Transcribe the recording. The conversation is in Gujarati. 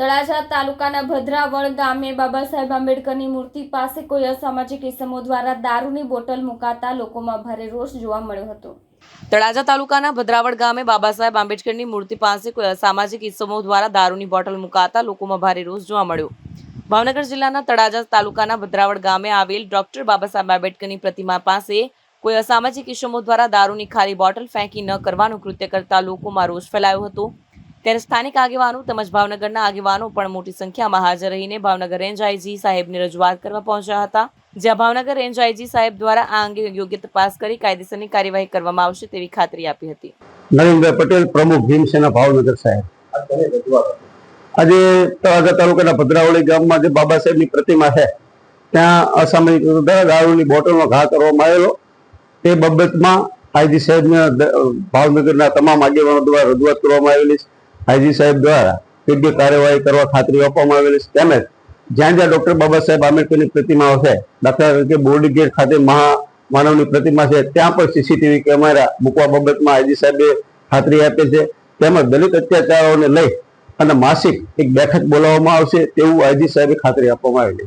તળાજા તાલુકાના ભદ્રાવળ ગામે બાબા સાહેબ આંબેડકરની મૂર્તિ પાસે કોઈ અસામાજિક ઇસમો દ્વારા દારૂની બોટલ મુકાતા લોકોમાં ભારે રોષ જોવા મળ્યો હતો. તળાજા તાલુકાના ભદ્રાવળ ગામે બાબા સાહેબ આંબેડકરની મૂર્તિ પાસે કોઈ અસામાજિક ઇસમો દ્વારા દારૂની બોટલ મુકાતા લોકોમાં ભારે રોષ જોવા મળ્યો. ભાવનગર જિલ્લાના તળાજા તાલુકાના ભદ્રાવળ ગામે આવેલ ડોક્ટર બાબા સાહેબ આંબેડકરની પ્રતિમા પાસે કોઈ અસામાજિક ઇસમો દ્વારા દારૂની ખાલી બોટલ ફેંકી ન કરવાનું કૃત્ય કરતા લોકોમાં રોષ ફેલાયો હતો. ત્યારે સ્થાનિક આગેવાનો તેમજ ભાવનગરના આગેવાનો પણ મોટી સંખ્યામાં હાજર રહીને ભાવનગર રેન્જ આઈજી સાહેબની રજૂઆત કરવા પહોંચ્યા હતા. જ્યાં ભાવનગર રેન્જ આઈજી સાહેબ દ્વારા આ અંગે યોગ્ય તપાસ કરી કાયદેસરની કાર્યવાહી કરવામાં આવશે તેવી ખાતરી આપી હતી. નરેન્દ્ર પટેલ, પ્રમુખ ભીમસેના ભાવનગર સાહેબ. આજે તળાજા તાલુકાના ભદ્રાવળી ગામમાં જે બાબા સાહેબની પ્રતિમા છે, ત્યાં અસામયિક દારૂની બોટલનો ઘા કરવામાં આવેલો. તે બાબતમાં આઈજી સાહેબને ભાવનગરના તમામ આગેવાનો દ્વારા રજૂઆત કરવામાં આવેલી છે. આઈજી સાહેબ દ્વારા યોગ્ય કાર્યવાહી કરવા ખાતરી આપવામાં આવેલી છે. તેમજ જ્યાં જ્યાં ડોક્ટર બાબા સાહેબ આંબેડકરની પ્રતિમાઓ છે, દાખલા તરીકે બોર્ડ ગેટ ખાતે મહા માનવની પ્રતિમા છે, ત્યાં પણ સીસીટીવી કેમેરા મૂકવા બાબતમાં આઈજી સાહેબે ખાતરી આપે છે. તેમજ દલિત અત્યાચારોને લઈ અને માસિક એક બેઠક બોલાવવામાં આવશે તેવું આઈજી સાહેબે ખાતરી આપવામાં આવેલી